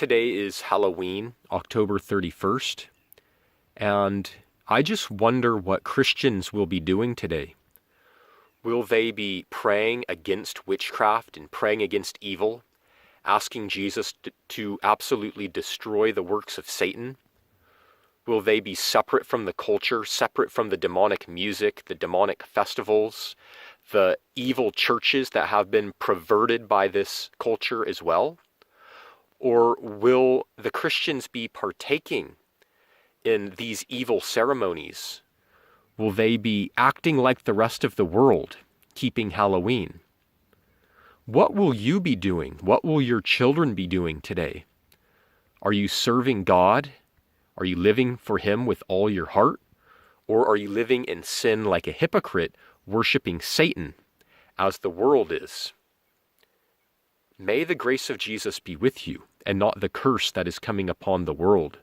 today is Halloween, October 31st, and I just wonder what Christians will be doing today. Will they be praying against witchcraft and praying against evil, asking Jesus to absolutely destroy the works of Satan? Will they be separate from the culture, separate from the demonic music, the demonic festivals, the evil churches that have been perverted by this culture as well? Or will the Christians be partaking in these evil ceremonies? Will they be acting like the rest of the world, keeping Halloween? What will you be doing? What will your children be doing today? Are you serving God? Are you living for Him with all your heart? Or are you living in sin like a hypocrite, worshiping Satan as the world is? May the grace of Jesus be with you and not the curse that is coming upon the world.